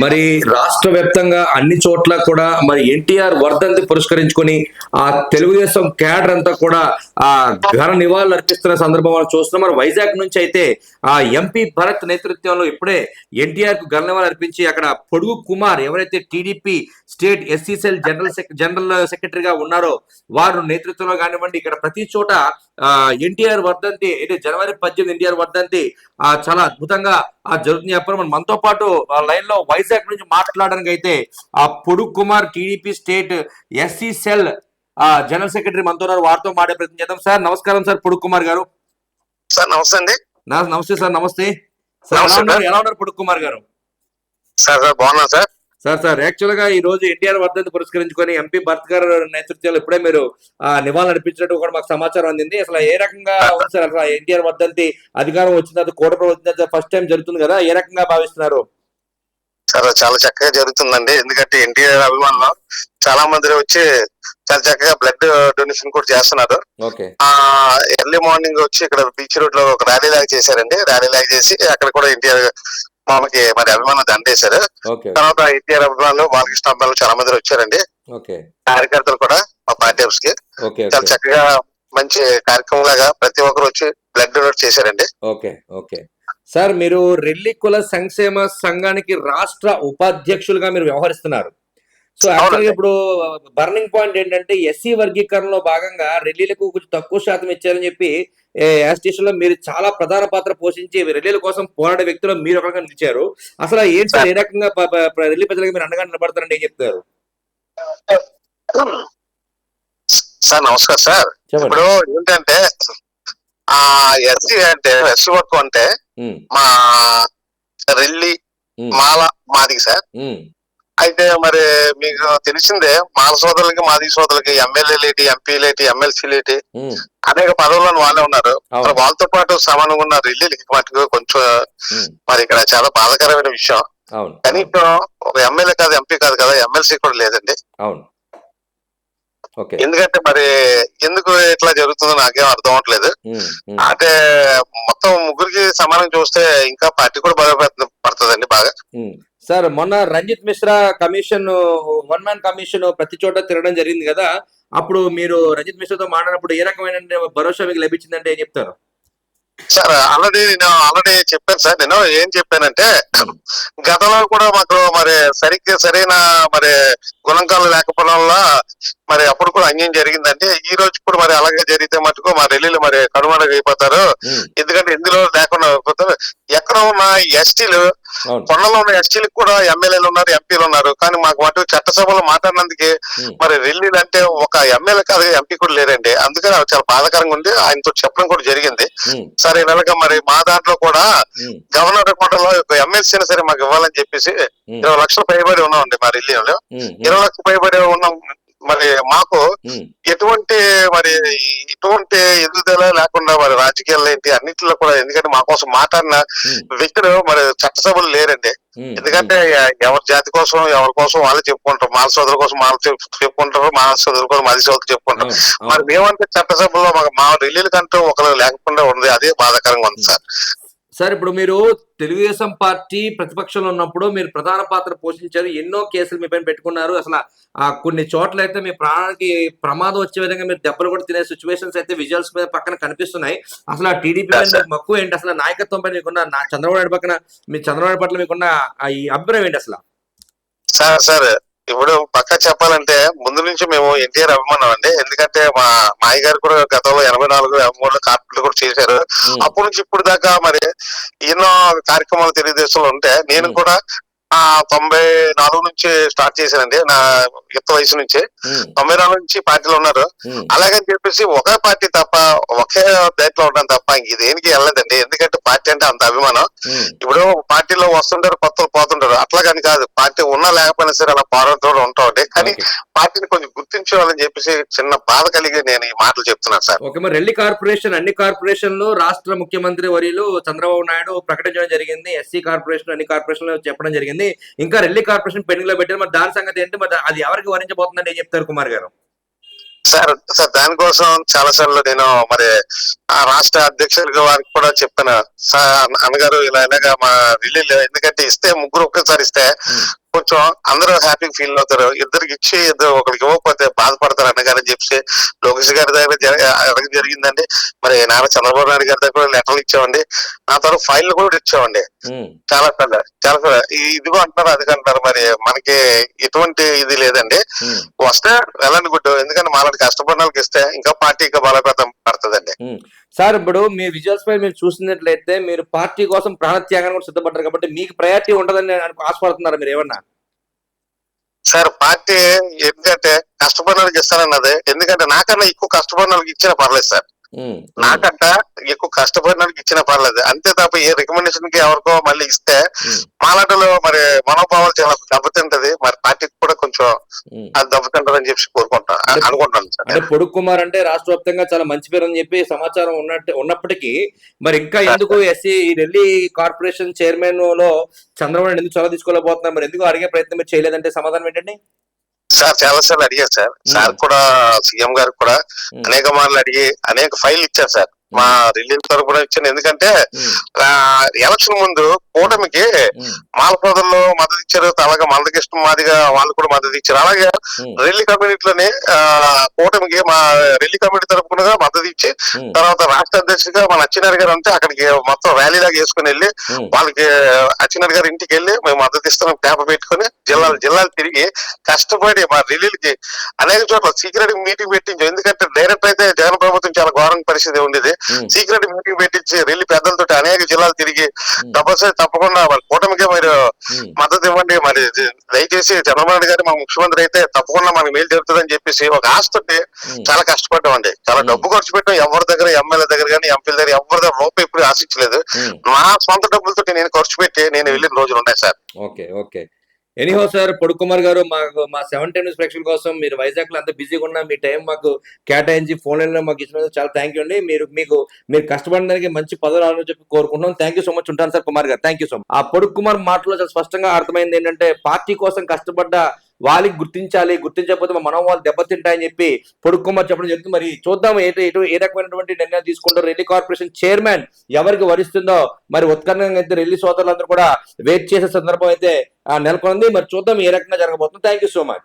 మరి రాష్ట్ర వ్యాప్తంగా అన్ని చోట్ల కూడా మరి ఎన్టీఆర్ వర్ధంతి పురస్కరించుకొని ఆ తెలుగుదేశం క్యాడర్ అంతా కూడా ఆ ఘన నివాళులు అర్పిస్తున్న సందర్భం మనం చూస్తున్నాం. మరి వైజాగ్ నుంచి అయితే ఆ ఎంపీ భరత్ నేతృత్వంలో ఇప్పుడే ఎన్టీఆర్కు ఘన నివాళులు అర్పించి అక్కడ పొడుగు కుమార్ ఎవరైతే TDP state SCCL general general సెక్రటరీగా ఉన్నారో వారు నేతృత్వంలో కానివ్వండి ఇక్కడ ప్రతి చోట ఎన్టీఆర్ వర్ధంతి అంటే జనవరి పద్దెనిమిది ఎన్టీఆర్ వర్ధంతి ఆ చాలా అద్భుతంగా ఆ జరుగుతుంది. చెప్పారు మరి మనతో పాటు లైన్లో వైజాగ్ నుంచి మాట్లాడడానికి అయితే ఆ Podugu Kumar TDP state SC cell ఆ జనరల్ సెక్రటరీ మనతో ఉన్నారు. వారితో మాడే ప్రయత్నం చేద్దాం. సార్ నమస్కారం సార్ పొడుగు కుమార్ గారు. సార్ నమస్తే అండి. నమస్తే సార్ నమస్తే. సార్ ఎలా ఉన్నారు? ఎలా ఉన్నారు పొడుగు కుమార్ గారు? సార్ సార్ బాగున్నాను సార్. సార్ సార్ యాక్చువల్గా ఈ రోజు ఎన్టీఆర్ వర్ధంతి పురస్కరించుకొని ఎంపీ భరత్ గారు నేతృత్వంలో ఇప్పుడే మీరు ఆ నివాళులు అర్పించినట్టు కూడా మాకు సమాచారం అందింది. అసలు ఏ రకంగా ఉంది సార్? అసలు ఎన్టీఆర్ వర్ధంతి అధికారం వచ్చిన తర్వాత వచ్చిన తర్వాత ఫస్ట్ టైం జరుగుతుంది కదా ఏ రకంగా భావిస్తున్నారు? సార్ చాలా చక్కగా జరుగుతుందండి. ఎందుకంటే ఎన్టీఆర్ అభిమానులు చాలా మంది వచ్చి చాలా చక్కగా బ్లడ్ డొనేషన్ కూడా చేస్తున్నారు. ఓకే. ఆ ఎర్లీ మార్నింగ్ వచ్చి ఇక్కడ బీచ్ రోడ్లో ఒక ర్యాలీ లాగా చేశారండి. ర్యాలీ లాగా చేసి అక్కడ కూడా ఎన్టీఆర్ మామకి మరి అభిమానులు దండేశారు. తర్వాత ఎన్టీఆర్ అభిమానులు బాలకృష్ణ అభిమానులు చాలా మంది వచ్చారండి. ఓకే. కార్యకర్తలు కూడా మా పార్టీ హౌస్కి ఓకే చాలా చక్కగా మంచి కార్యక్రమం లాగా ప్రతి ఒక్కరు వచ్చి బ్లడ్ డొనేట్ చేశారండి. Okay okay. సార్ మీరు రెల్లి కుల సంక్షేమ సంఘానికి రాష్ట్ర ఉపాధ్యక్షులుగా మీరు వ్యవహరిస్తున్నారు. సో యాక్చువల్గా అవునండి. ఇప్పుడు బర్నింగ్ పాయింట్ ఏంటంటే ఎస్సీ వర్గీకరణలో భాగంగా రెల్లీలకు కొంచెం తక్కువ శాతం ఇచ్చారని చెప్పి స్టేషన్లో మీరు చాలా ప్రధాన పాత్ర పోషించి రెల్లీల కోసం పోరాడే వ్యక్తులు మీరు ఒకరిగా నిలిచారు. అసలు ఏంటి సార్. ఏ రకంగా రెల్లి ప్రజలకు మీరు అండగా నిలబడతారని ఏం చెప్తారు? సార్ నమస్కారం సార్. ఇప్పుడు ఏంటంటే ఆ ఎస్సీ అంటే ఎస్సీ వర్క్ అంటే మా రెల్లి మాల మాదికి సార్. అయితే మరి మీకు తెలిసిందే మాల సోదరులకి మాది సోదరులకి ఎమ్మెల్యేలేటి ఎంపీలేటి ఎమ్మెల్సీలేటి అనేక పదవులను వాళ్ళే ఉన్నారు. మరి వాళ్ళతో పాటు సమానంగా ఉన్న రెల్లీలకి మటుకు కొంచెం మరి ఇక్కడ చాలా బాధాకరమైన విషయం. కనీసం ఒక ఎమ్మెల్యే కాదు ఎంపీ కాదు కదా ఎమ్మెల్సీ కూడా లేదండి. అవును. ఎందుకంటే మరి ఎందుకు ఇట్లా జరుగుతుందో నాకేం అర్థం అవట్లేదు అంటే మొత్తం ముగ్గురికి సమానం చూస్తే ఇంకా పార్టీ కూడా బాగా పడుతుందండి బాగా. సార్ మొన్న Ranjith Mishra commission one man commission ప్రతి చోట తిరగడం జరిగింది కదా. అప్పుడు మీరు రంజిత్ మిశ్రాతో మాట్లాడినప్పుడు ఏ రకమైన భరోసా మీకు లభించిందంటే ఏం చెప్తారు? సార్ ఆల్రెడీ నేను ఆల్రెడీ చెప్పాను సార్. నేను ఏం చెప్పానంటే గతంలో కూడా మాకు మరి సరిగ్గా సరైన మరి గుణంకాలు లేకపోవడం వల్ల మరి అప్పుడు కూడా అన్యాయం జరిగిందంటే ఈ రోజు కూడా మరి అలాగే జరిగితే మటుకు మా ఢిల్లీలో మరి కనుమరుగు అయిపోతారు ఉమ్, ఎందుకంటే ఇందులో లేకుండా ఎక్కడ ఉన్న ఎస్టీలు కొండలో ఉన్న ఎస్టీలకు కూడా ఎమ్మెల్యేలు ఉన్నారు ఎంపీలు ఉన్నారు. కానీ మాకు మటు చట్టసభలో మాట్లాడినందుకే మరి ఢిల్లీలో అంటే ఒక ఎమ్మెల్యే కాదు ఎంపీ కూడా లేరండి. అందుకని అది చాలా బాధాకరంగా ఉంది. ఆయనతో చెప్పడం కూడా జరిగింది. సరే నెలగా మరి మా దాంట్లో కూడా గవర్నర్ కొండలో ఎమ్మెల్సీ అయినా సరే మాకు ఇవ్వాలని చెప్పేసి ఇరవై లక్షలు పైబడి ఉన్నామండి మా ఢిల్లీలో ఇరవై లక్షలు పైబడి ఉన్నాం మరి మాకు ఎటువంటి మరి ఎటువంటి ఎదుగుదల లేకుండా మరి రాజకీయాలు ఏంటి? అన్నింటిలో కూడా ఎందుకంటే మా కోసం మాట్లాడిన వ్యక్తులు మరి చట్టసభలు లేరండి. ఎందుకంటే ఎవరి జాతి కోసం ఎవరి కోసం వాళ్ళు చెప్పుకుంటారు. మాల సోదరుల కోసం మాల చెప్- చెప్పుకుంటారు. మాల సోదరుల కోసం మాది సోదరులు చెప్పుకుంటారు. మరి. మేమంటే చట్టసభలో మా ఢిల్లీల కంటూ ఒకరు లేకుండా ఉంది అదే బాధాకరంగా ఉంది సార్. సార్ ఇప్పుడు మీరు తెలుగుదేశం పార్టీ ప్రతిపక్షంలో ఉన్నప్పుడు మీరు ప్రధాన పాత్ర పోషించారు. ఎన్నో కేసులు మీ పైన పెట్టుకున్నారు. అసలు ఆ కొన్ని చోట్ల అయితే మీ ప్రాణానికి ప్రమాదం వచ్చే విధంగా మీరు దెబ్బలు కూడా తినే సిచ్యువేషన్స్ అయితే విజువల్స్ మీద పక్కన కనిపిస్తున్నాయి. అసలు ఆ టీడీపీ. మక్కువ ఏంటి? అసలు నాయకత్వం పైన మీకున్న నా చంద్రబాబు నాయుడు పక్కన మీ చంద్రబాబు నాయుడు పట్ల మీకున్న ఈ అభిప్రాయం ఏంటి అసలు? సార్ సార్ ఇప్పుడు పక్క చెప్పాలంటే ముందు నుంచి మేము ఎన్టీఆర్ అభిమానం అండి. ఎందుకంటే మా మాయ గారు కూడా గతంలో ఎనభై నాలుగు ఎనభై మూడులో కార్పొరేట్ కూడా చేశారు. అప్పటి నుంచి ఇప్పుడు దాకా మరి ఎన్నో కార్యక్రమాలు తెలుగుదేశంలో ఉంటే నేను. కూడా తొంభై నాలుగు నుంచి స్టార్ట్ చేశానండి. నా యుక్త వయసు నుంచి. తొంభై నాలుగు నుంచి పార్టీలో ఉన్నారు. అలాగని చెప్పేసి ఒకే పార్టీ తప్ప ఒకే దాంట్లో ఉండడం తప్ప ఇంక దేనికి వెళ్ళలేదండి. ఎందుకంటే పార్టీ అంటే అంత అభిమానం. ఇప్పుడు పార్టీలో వస్తుంటారు కొత్తలు పోతుంటారు. అట్లాగని కాదు. పార్టీ ఉన్నా లేకపోయినా సరే అలా పోరాటంతో ఉంటామండి. కానీ. పార్టీని కొంచెం గుర్తించేవాళ్ళని చెప్పేసి చిన్న బాధ కలిగి నేను ఈ మాటలు చెప్తున్నాను సార్. ఓకే మరి రెల్లి కార్పొరేషన్ అన్ని కార్పొరేషన్లు రాష్ట్ర ముఖ్యమంత్రి వర్యులు చంద్రబాబు నాయుడు ప్రకటించడం జరిగింది. ఎస్సీ కార్పొరేషన్ అన్ని కార్పొరేషన్లు చెప్పడం జరిగింది. ఇంకా రెల్లి కార్పొరేషన్ పెండింగ్లో పెట్టారు మరి దాని సంగతి ఏంటి? మరి అది ఎవరికి వరించబోతుందని ఏం చెప్తారు కుమార్ గారు? సార్ సార్ దానికోసం చాలా సార్లు నేను మరి ఆ రాష్ట్ర అధ్యక్షుడిగా వారికి కూడా చెప్పాను. సార్ అన్నగారు ఇలా ఇలాగా మా రిలీజ్ ఎందుకంటే ఇస్తే ముగ్గురు ఒకేసారి ఇస్తే కొంచెం అందరూ హ్యాపీ ఫీల్ అవుతారు. ఇద్దరికి ఇచ్చి ఇద్దరు ఒకరికి ఇవ్వకపోతే బాధపడతారు అన్నగారు అని చెప్పి లోకేష్ గారి దగ్గర అడగడం జరిగిందండి. మరి నాన్న చంద్రబాబు నాయుడు గారి దగ్గర లెటర్లు ఇచ్చామండి. ఆ తర్వాత ఫైల్ కూడా ఇచ్చామండి. చాలా సార్లు చాలా ఇదిగో అంటారు అది అంటారు మరి మనకి ఎటువంటి ఇది లేదండి. వస్తే వెళ్ళండి గుడ్డు. ఎందుకంటే మాలాంటి కష్టపడిన వాళ్ళకి ఇస్తే ఇంకా పార్టీ ఇంకా బలోపేతం పడుతుందండి. సార్ ఇప్పుడు మీ విజువల్స్ పై మీరు చూసినట్లయితే మీరు పార్టీ కోసం ప్రాణత్యాగాన్ని కూడా సిద్ధపడ్డారు కాబట్టి మీకు ప్రయారిటీ ఉండదని ఆశపడుతున్నారు మీరు ఏమన్నా? సార్ పార్టీ ఎందుకంటే కష్టపడిన వాళ్ళకి ఇస్తానన్నది. ఎందుకంటే నాకన్నా ఎక్కువ కష్టపడిన ఇచ్చినా పర్లేదు సార్. నాకంట ఎక్కువ కష్టపడిన వాళ్ళకి ఇచ్చినా పర్లేదు. అంతే తప్ప ఏ రికమెండేషన్కి ఎవరికో మళ్ళీ ఇస్తే మాలాటలో మరి మనోభావాలు చాలా దెబ్బతింటది. మరి పార్టీకి కూడా కొంచెం. అది దెబ్బతింటదని చెప్పి కోరుకుంటా. అనుకుంటాను సార్. అంటే పొడుగు కుమార్ అంటే రాష్ట్ర వ్యాప్తంగా చాలా మంచి పేరు అని చెప్పి సమాచారం ఉన్నట్టు ఉన్నప్పటికీ మరి ఇంకా ఎందుకు ఎస్సీ ఢిల్లీ కార్పొరేషన్ చైర్మన్లో చంద్రబాబు ఎందుకు చొరవ తీసుకోలేకపోతున్నారు? మరి ఎందుకు అడిగే ప్రయత్నం చేయలేదంటే సమాధానం ఏంటండి? సార్ చాలా సార్లు అడిగారు సార్. సార్ కూడా సీఎం గారికి కూడా అనేక మార్లు అడిగి అనేక ఫైల్ ఇచ్చారు సార్. మా రిలీజ్ తరపు కూడా ఇచ్చాను. ఎందుకంటే ఎలక్షన్ ముందు కూటమికి మాల సోదరులు మద్దతు ఇచ్చారు. అలాగే మందకృష్ణ మాదిగా వాళ్ళు కూడా మద్దతు ఇచ్చారు. అలాగే రెల్లి కమ్యూనిటీలోని కూటమికి మా రెల్లి కమ్యూనిటీ తరపున మద్దతు ఇచ్చి తర్వాత రాష్ట్ర అధ్యక్షుడిగా మన అచ్చినారి గారు ఉంటే అక్కడికి మొత్తం ర్యాలీ లాగా వేసుకుని వెళ్ళి వాళ్ళకి అచ్చినారి గారి ఇంటికి వెళ్ళి మేము మద్దతు ఇస్తున్నాం. పేపర్ పెట్టుకుని జిల్లాలు జిల్లాలు తిరిగి కష్టపడి మా రిలీలకి అనేక చోట్ల సీక్రెట్ మీటింగ్ పెట్టించాం. ఎందుకంటే డైరెక్ట్ అయితే జగన్ ప్రభుత్వం చాలా ఘోరం పరిస్థితి ఉండేది సీక్రెట్ మీటింగ్ పెట్టించి రెల్లి పెద్దలతో అనేక జిల్లాలు తిరిగి ఉమ్, తప్పనిసరి తప్పకుండా వాళ్ళ కూటమికి మీరు మద్దతు ఇవ్వండి. మరి దయచేసి చంద్రబాబు నాయుడు గారు మా ముఖ్యమంత్రి అయితే తప్పకుండా మనకి మేలు జరుగుతుందని చెప్పేసి ఒక ఆశతోటి. చాలా కష్టపడ్డామండి. చాలా Hmm. డబ్బు ఖర్చు పెట్టాం ఎవరి దగ్గర ఎమ్మెల్యే దగ్గర కానీ ఎంపీల దగ్గర ఎవరి దగ్గర రూపాయి ఎప్పుడు ఆశించలేదు. నా సొంత డబ్బులతో నేను ఖర్చు పెట్టి నేను వెళ్ళిన రోజులు ఉన్నాయి sir. Okay okay. Anyhow sir Podukumar గారు మాకు మా సెవెన్ టెన్ న్యూస్ ప్రేక్షకుల కోసం మీరు వైజాగ్లో అంత బిజీగా ఉన్నా మీ టైం మాకు కేటాయించి ఫోన్ లైన్లో మాకు ఇచ్చినందుకు చాలా థ్యాంక్ యూ అండి. మీరు మీకు మీరు కష్టపడడానికి మంచి పదవులు రావాలని చెప్పి కోరుకుంటున్నాం. థ్యాంక్ యూ సో మచ్ ఉంటాను సార్ కుమార్ గారు. థ్యాంక్ యూ సో మచ్ ఆ పొడుకుమార్ మాటలో చాలా స్పష్టంగా అర్థమైంది ఏంటంటే పార్టీ కోసం కష్టపడ్డ వాళ్ళకి గుర్తించాలి గుర్తించకపోతే మా మనోభావాలు దెబ్బతింటాయని చెప్పి పొడుక్కోమని చెప్పడం జరుగుతుంది. మరి చూద్దాం ఏ ఏ రకమైనటువంటి నిర్ణయం తీసుకుంటారు. రెల్లి కార్పొరేషన్ చైర్మన్ ఎవరికి వరిస్తుందో మరి ఉత్కర్ణంగా అయితే రెల్లి సోదరులందరూ కూడా వెయిట్ చేసే సందర్భం అయితే నెలకొంది. మరి చూద్దాం ఏ రకంగా జరగబోతుంది. Thank you so much